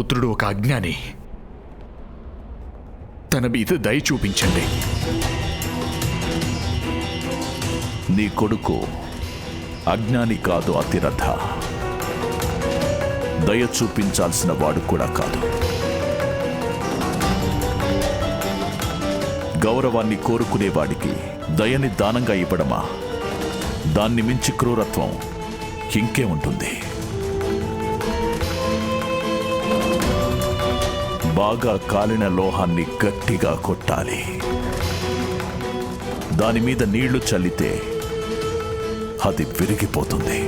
పుత్రుడు ఒక అజ్ఞాని. తన మీద దయ చూపించండి. నీ కొడుకు అజ్ఞాని కాదు అతిరథ. దయ చూపించాల్సిన వాడు కూడా కాదు. గౌరవాన్ని కోరుకునేవాడికి దయని దానంగా ఇవ్వడమా? దాన్ని మించి క్రూరత్వం ఇంకే ఉంటుంది. బాగా కాలిన లోహాన్ని గట్టిగా కొట్టాలి. దాని మీద నీళ్ళు చల్లితే అది విరిగిపోతుంది.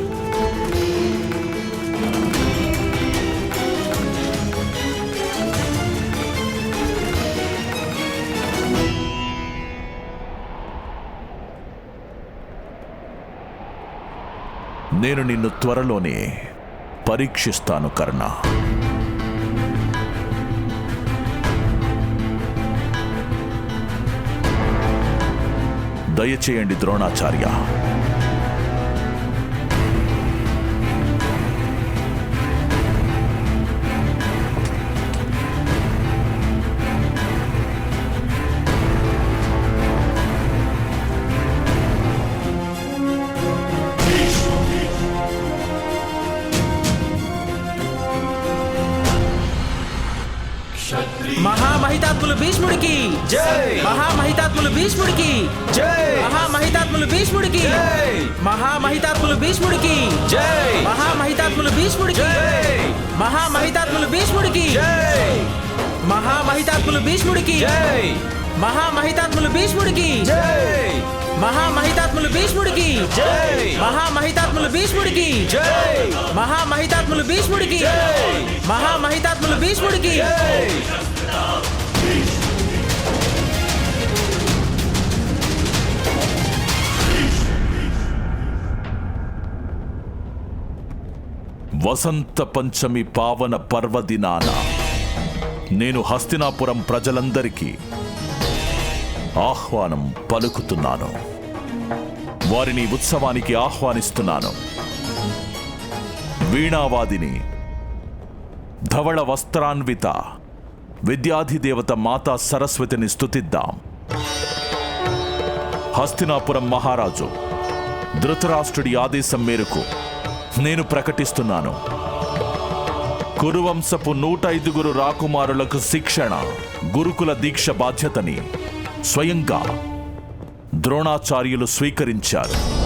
నేను నిన్ను త్వరలోనే పరీక్షిస్తాను కర్ణ. దయచేయండి ద్రోణాచార్య. మహామహితాత్ములు భీష్ముడికి జై మహామహితాత్ములు భీష్ముడికి జై మహామహితాత్ములు భీష్ముడికి జై మహామహితాత్ములు భీష్ముడికి జై మహామహితాత్ములు భీష్ముడికి జై మహామహితాత్ములు భీష్ముడికి జై మహామహితాత్ములు భీష్ముడికి జై మహామహితాత్ములు భీష్ముడికి జై మహామహితాత్ములు భీష్ముడికి జై మహామహితాత్ములు భీష్ముడికి జై మహామహితాత్ములు భీష్ముడికి జై మహామహితాత్ములు భీష్ముడికి జై వసంత పంచమి పావన పర్వదినాన. నేను హస్తినాపురం ప్రజలందరికీ ఆహ్వానం పలుకుతున్నాను. వారిని ఉత్సవానికి ఆహ్వానిస్తున్నాను. వీణావాదిని ధవళ వస్త్రాన్విత విద్యాధిదేవత మాతా సరస్వతిని స్తుతిద్దాం. హస్తినాపురం మహారాజు ధృతరాష్ట్రుడి ఆదేశం మేరకు నేను ప్రకటిస్తున్నాను. కురువంశపు నూట ఐదుగురు రాకుమారులకు శిక్షణ గురుకుల దీక్ష బాధ్యతని స్వయంగా ద్రోణాచార్యులు స్వీకరించారు.